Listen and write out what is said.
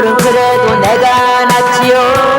얼굴은 그래도 내가 낫지요.